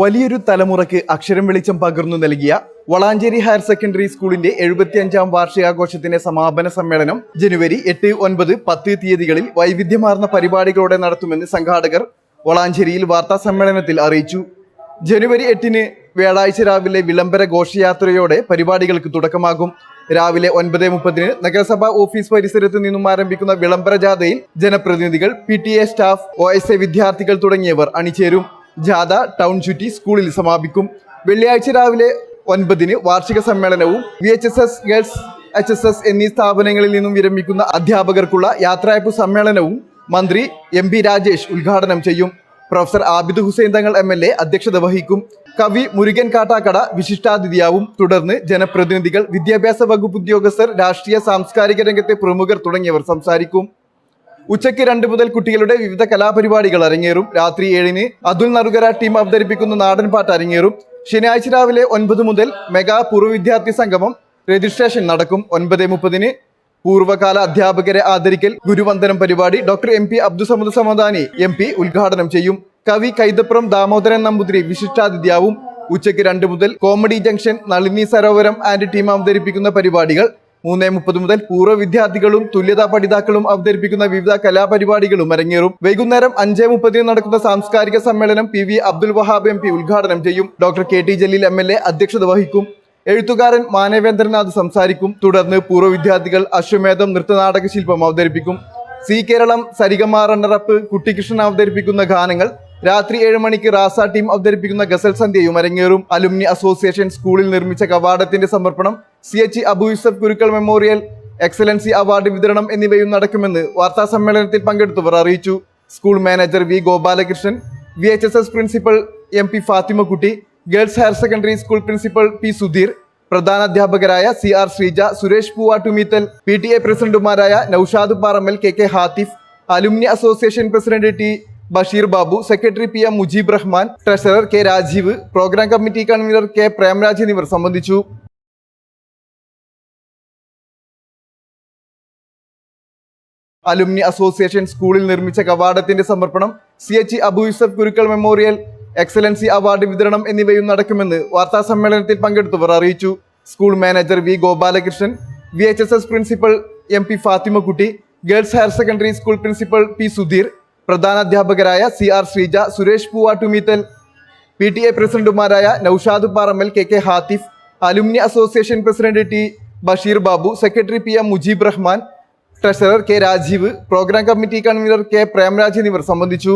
വലിയൊരു തലമുറയ്ക്ക് അക്ഷരം വെളിച്ചം പകർന്നു നൽകിയ വളാഞ്ചേരി ഹയർ സെക്കൻഡറി സ്കൂളിന്റെ എഴുപത്തിയഞ്ചാം വാർഷികാഘോഷത്തിന്റെ സമാപന സമ്മേളനം ജനുവരി എട്ട് ഒൻപത് പത്ത് തീയതികളിൽ വൈവിധ്യമാർന്ന പരിപാടികളോടെ നടത്തുമെന്ന് സംഘാടകർ വളാഞ്ചേരിയിൽ വാർത്താ സമ്മേളനത്തിൽ അറിയിച്ചു. ജനുവരി എട്ടിന് വ്യാഴാഴ്ച രാവിലെ വിളംബര ഘോഷയാത്രയോടെ പരിപാടികൾക്ക് തുടക്കമാകും. രാവിലെ ഒൻപത് മുപ്പതിന് നഗരസഭാ ഓഫീസ് പരിസരത്ത് നിന്നും ആരംഭിക്കുന്ന വിളംബര ജാഥയിൽ ജനപ്രതിനിധികൾ പി സ്റ്റാഫ് ഒ വിദ്യാർത്ഥികൾ തുടങ്ങിയവർ അണിചേരും. ജാഥ ടൗൺ ചുറ്റി സ്കൂളിൽ സമാപിക്കും. വെള്ളിയാഴ്ച രാവിലെ ഒൻപതിന് വാർഷിക സമ്മേളനവും V H S S girls H S S എന്നീ സ്ഥാപനങ്ങളിൽ നിന്നും വിരമിക്കുന്ന അധ്യാപകർക്കുള്ള യാത്രയപ്പ് സമ്മേളനവും മന്ത്രി എം പി രാജേഷ് ഉദ്ഘാടനം ചെയ്യും. Professor Abid Hussain Thangal M L A അധ്യക്ഷത വഹിക്കും. കവി മുരുകൻ കാട്ടാക്കട വിശിഷ്ടാതിഥിയാവും. തുടർന്ന് ജനപ്രതിനിധികൾ വിദ്യാഭ്യാസ വകുപ്പ് ഉദ്യോഗസ്ഥർ രാഷ്ട്രീയ സാംസ്കാരിക രംഗത്തെ പ്രമുഖർ തുടങ്ങിയവർ സംസാരിക്കും. ഉച്ചയ്ക്ക് രണ്ട് മുതൽ കുട്ടികളുടെ വിവിധ കലാപരിപാടികൾ അരങ്ങേറും. രാത്രി ഏഴിന് അതുൽ നറുകര ടീം അവതരിപ്പിക്കുന്ന നാടൻ പാട്ട് അരങ്ങേറും. ശനിയാഴ്ച രാവിലെ ഒൻപത് മുതൽ മെഗാ പൂർവ വിദ്യാർത്ഥി സംഗമം രജിസ്ട്രേഷൻ നടക്കും. ഒൻപത് മുപ്പതിന് പൂർവകാല അധ്യാപകരെ ആദരിക്കൽ ഗുരുവന്ദനം പരിപാടി doctor M. P. Abdussamad Samadani M. P. ഉദ്ഘാടനം ചെയ്യും. കവി കൈതപ്പുറം ദാമോദരൻ നമ്പൂതിരി വിശിഷ്ടാതിഥിയാവും. ഉച്ചയ്ക്ക് രണ്ട് മുതൽ comedy junction Nalini Sarovaram and team അവതരിപ്പിക്കുന്ന പരിപാടികൾ മൂന്ന് മുപ്പത് മുതൽ പൂർവ വിദ്യാർത്ഥികളും തുല്യതാ പഠിതാക്കളും അവതരിപ്പിക്കുന്ന വിവിധ കലാപരിപാടികളും അരങ്ങേറും. വൈകുന്നേരം അഞ്ച് മുപ്പതിന് നടക്കുന്ന സാംസ്കാരിക സമ്മേളനം P V Abdul Wahab M P ഉദ്ഘാടനം ചെയ്യും. Doctor K T Jaleel M L A അധ്യക്ഷത വഹിക്കും. എഴുത്തുകാരൻ മാനവേന്ദ്രനാഥ് സംസാരിക്കും. തുടർന്ന് പൂർവ വിദ്യാർത്ഥികൾ അശ്വമേധം നൃത്തനാടക ശില്പം അവതരിപ്പിക്കും. Zee Keralam Sarigama runner up Kuttikrishnan അവതരിപ്പിക്കുന്ന ഗാനങ്ങൾ രാത്രി ഏഴ് മണിക്ക് റാസ ടീം അവതരിപ്പിക്കുന്ന ഗസൽ സന്ധ്യയും അരങ്ങേറും. അലുമിനി അസോസിയേഷൻ സ്കൂളിൽ നിർമ്മിച്ച കവാടത്തിന്റെ സമർപ്പണം C H Abu Yusuf Gurukkal memorial excellency award വിതരണം എന്നിവയും നടക്കുമെന്ന് വാർത്താ സമ്മേളനത്തിൽ പങ്കെടുത്തവർ അറിയിച്ചു. School manager V Gopalakrishnan V H S S principal M P Fathimakutty girls higher secondary school principal P Sudheer പ്രധാന അധ്യാപകരായ C R Sreeja Suresh Poovattumeethal P T A പ്രസിഡന്റുമാരായ Noushad Parammal K K Hathif alumni association president T Basheer Babu secretary P M Mujeeb Rahman treasurer K Rajeev program committee convener K Premraj എന്നിവർ സംബന്ധിച്ചു. Alumni association സ്കൂളിൽ നിർമ്മിച്ച കവാടത്തിന്റെ സമർപ്പണം C H Abu Yusuf Gurukkal memorial excellency award വിതരണം എന്നിവയും നടക്കുമെന്ന് വാർത്താ സമ്മേളനത്തിൽ പങ്കെടുത്തവർ അറിയിച്ചു. School manager V Gopalakrishnan V H S S principal M P Fathimakutty girls higher secondary school principal P Sudheer പ്രധാന അധ്യാപകരായ C R Sreeja Suresh Poovattumeethal P T A പ്രസിഡന്റുമാരായ Noushad Parammal K K Hathif alumni association president T Basheer Babu secretary P M Mujeeb Rahman treasurer K Rajeev programme committee convener K Premraj എന്നിവർ സംബന്ധിച്ചു.